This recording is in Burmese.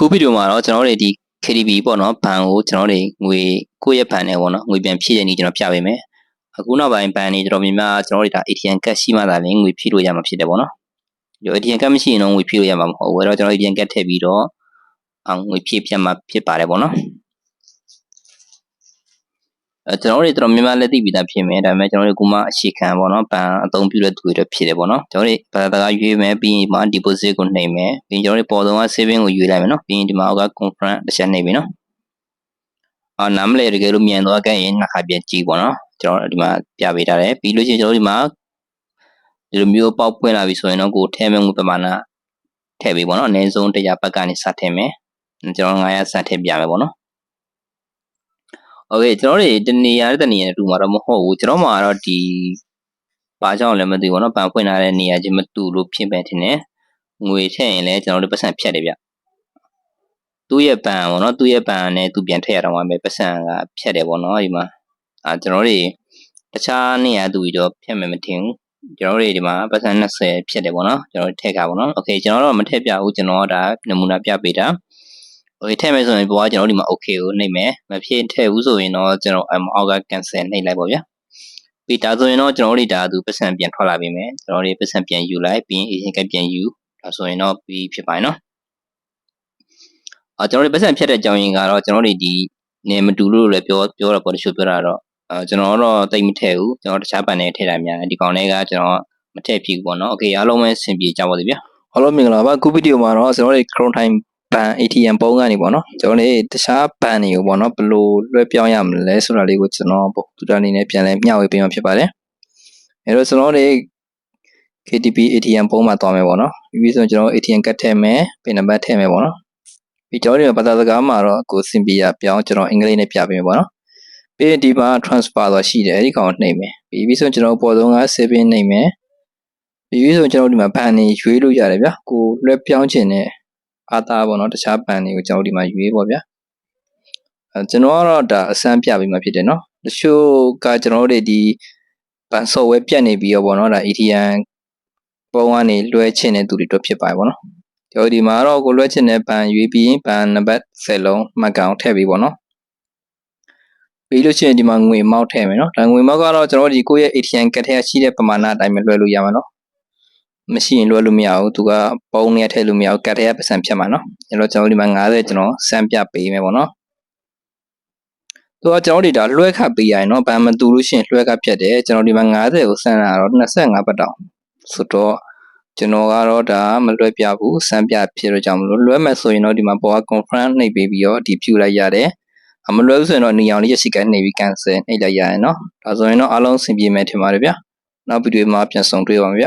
အခုဗီဒီယိုမှာတော့ကျွန်တော်တို့ဒီ KDB ပေါ့နော်ဘဏ်ကိုကျွန်တော်တို့ငွေကိုယ့်ရဲ့ဘဏ်နဲ့ပေါ့နော်ငွေပြန်ဖြည့်တဲ့နည်းကျွန်တော်ပြပေးမယ်အခုနောက်ပိုင်းဘဏ်တွေကျွန်တော်မြန်မာကျွန်တော်တို့ဒါ ATM ကတ်ရှိမှသာလျှင်ငွေဖြည့်လို့ရမှာဖြစ်တယ်ပေါ့နော်ဒီ ATM ကတ်မရှိရင်တော့ငွေဖြည့်လို့ရမှာမဟုတ်ဘူးအဲ့တော့ကျွန်တော် ATM ကတ်ထည့်ပြီးတော့အငွေဖြည့်ပြတ်မှာဖြစ်ပါတယ်ပေါ့နော်အဲ ကျွန်တော်တို့တော်မြန်မာလက်သိပြီးသားဖြစ်မယ်ဒါပေမဲ့ကျွန်တော်တို့ကမှအရှိခံပေါ့နော်ဘဏ်အသုံးပြုတဲ့သူတွေတော့ဖြစ်တယ်ပေါ့နော်ကျွန်တော်တို့ဘာသာစကားရွေးမယ်ပြီးရင်ဒီမှာ deposit ကိုနှိပ်မယ်ပြီးရင်ကျွန်တော်တို့ပေါ်ဆုံးက saving ကိုရွေးလိုက်မယ်နော်ပြီးရင်ဒီမှာအောက်က confirm တစ်ချက်နှိပ်ပြီနော်အာနားမလဲတကယ်လို့မြန်သွားခဲ့ရင်နှစ်ခါပြန်ကြည့်ပေါ့နော်ကျွန်တော်ဒီမှာပြပေးထားတယ်ပြီးလို့ရှိရင်ကျွန်တော်ဒီမှာဒီလိုမျိုးပေါက်ပွင့်လာပြီဆိုရင်တော့ကိုထဲမဲ့ငွေပမာဏထည့်ပေးပေါ့နော်အနည်းဆုံး100ဘတ်ကနေစထည့်မယ်ကျွန်တော်900စထည့်ပြမယ်ပေါ့နော် โอเคကျွန်တော်တို့တနေရာတနေရာတူမှာတော့မဟုတ်ဘူးကျွန်တော်မှာတော့ဒီဘာကြောင့်လဲမသိဘူးเนาะပန်ဖွင့်ထားတဲ့နေရာချင်းမတူလို့ဖြစ်ပဲထင်တယ်ငွေထည့်ရင်လည်းကျွန်တော်တို့ပတ်စံဖြတ်တယ်ဗျသူ့ရဲ့ပန်ပေါ့เนาะသူ့ရဲ့ပန်နဲ့သူပြန်ထည့်ရတော့မှပဲပတ်စံကဖြတ်တယ်ပေါ့เนาะဒီမှာအာကျွန်တော်တို့တခြားနေရာတူပြီးတော့ဖြတ်မယ်မထင်ဘူးကျွန်တော်တို့ဒီမှာပတ်စံ20ဖြတ်တယ်ပေါ့เนาะကျွန်တော်ထည့်ခါပေါ့เนาะโอเคကျွန်တော်တော့မထည့်ပြဘူးကျွန်တော်ဒါနမူနာပြပေးတာ โอเคထည့်မယ်ဆိုရင်ဘောကကျွန်တော်ဒီမှာ okay ကိုနှိပ်မယ်မဖြစ်ထည့်ဘူးဆိုရင်တော့ကျွန်တော်အောက်က cancel နှိပ်လိုက်ပါဗျာပြီးဒါဆိုရင်တော့ကျွန်တော်တို့ဒါသူပတ်စံပြန်ထွက်လာပြီမယ်ကျွန်တော်တို့ပတ်စံပြန်ယူလိုက်ပြီးရင် agent ကပြန်ယူဒါဆိုရင်တော့ပြီးဖြစ်ပါရင်နော်အာကျွန်တော်တို့ပတ်စံဖြတ်တဲ့ကြောင်းရင်ကတော့ကျွန်တော်တို့ဒီနေမတူလို့လည်းပြောပြောတာပေါ့တချို့ပြောတာတော့အာကျွန်တော်တော့တိတ်မထည့်ဘူးကျွန်တော်တခြားပန်နဲ့ထည့်တာများဒီကောင်လေးကကျွန်တော်မထည့်ဖြစ်ဘူးပေါ့နော်โอเคအားလုံးပဲအဆင်ပြေကြပါစေဗျာအားလုံးမင်္ဂလာပါခုဗီဒီယိုမှာတော့ကျွန်တော်တို့ Chrome Time ဘဏ် ATM ပုံးကနေပေါ့နော်ကျွန်တော်တို့တခြားဘဏ်တွေကိုပေါ့နော်ဘယ်လိုလွှဲပြောင်းရမလဲဆိုတာလေးကိုကျွန်တော်ပေါ့သူတအနေနဲ့ပြန်လဲမျှဝေပေးမှာဖြစ်ပါတယ်အဲတော့ကျွန်တော်တို့ KTB ATM ပုံးမှာသွားမယ်ပေါ့နော်ပြီးပြီးဆိုကျွန်တော် ATM ကတ်ထည့်မယ်ပင်နံပါတ်ထည့်မယ်ပေါ့နော်ပြီးကျွန်တော်တို့ဘာသာစကားမှာတော့ကိုစင်ပီယာပြောင်းကျွန်တော်အင်္ဂလိပ်နဲ့ပြပေးမယ်ပေါ့နော်ပြီးရင်ဒီမှာ transfer ဆိုတာရှိတယ်အဲဒီကောင်နှိပ်မယ်ပြီးပြီးဆိုကျွန်တော်ပေါ်ဆုံးက saving နှိပ်မယ်ပြီးပြီးဆိုကျွန်တော်ဒီမှာဘဏ်နေရွေးလို့ရတယ်ဗျာကိုလွှဲပြောင်းခြင်းနဲ့ အာသာပေါ့နော်တခြားပန်တွေကိုကျွန်တော်ဒီမှာရွေးပေါ့ဗျာအဲကျွန်တော်ကတော့ဒါအစမ်းပြပြီးမှဖြစ်တယ်နော်တချို့ကကျွန်တော်တို့ဒီပန် software ပြတ်နေပြီးတော့ပေါ့နော်ဒါ ATM ပုံကနေလွှဲချင်တဲ့သူတွေတော့ဖြစ်ပါတယ်ပေါ့နော်ကျွန်တော်ဒီမှာတော့ကိုလွှဲချင်တဲ့ပန်ရွေးပြီးရင်ပန်နံပါတ်10လုံးမှတ်ကောင်ထည့်ပြီးပေါ့နော်ပြီးလို့ရှိရင်ဒီမှာငွေမောက်ထည့်မယ်နော်ဒါငွေမောက်ကတော့ကျွန်တော်ဒီကိုယ့်ရဲ့ ATM ကတ်ထဲရှိတဲ့ပမာဏအတိုင်းပဲလွှဲလို့ရမှာနော် မရှိရင်လွှဲလို့မရဘူးသူကပုံနေထည့်လို့မရဘူးကတ်ထဲကပတ်စံဖြတ်မှာနော်အဲ့တော့ကျွန်တော်ဒီမှာ90ကျွန်တော်စမ်းပြပေးမယ်ပေါ့နော်သူကကျွန်တော်ဒီဒါလွှဲခတ်ပေးရရင်နော်ဘာမတူလို့ရှိရင်လွှဲခတ်ဖြတ်တယ်ကျွန်တော်ဒီမှာ90ကိုစမ်းတာတော့25ပတ်တောင်ဆိုတော့ကျွန်တော်ကတော့ဒါမလွှဲပြဘူးစမ်းပြဖြစ်တော့ကြောင့်မလို့လွှဲမယ်ဆိုရင်တော့ဒီမှာပေါ်က confirm နှိပ်ပေးပြီးတော့ဒီဖြူလိုက်ရတယ်အမလွှဲဘူးဆိုရင်တော့နေအောင်လေးရရှိကနေပြီး cancel နှိပ်လိုက်ရရင်နော်ဒါဆိုရင်တော့အားလုံးအဆင်ပြေမယ်ထင်ပါတယ်ဗျာနောက်ဗီဒီယိုမှာပြန်ဆုံတွေ့ပါမယ်ဗျ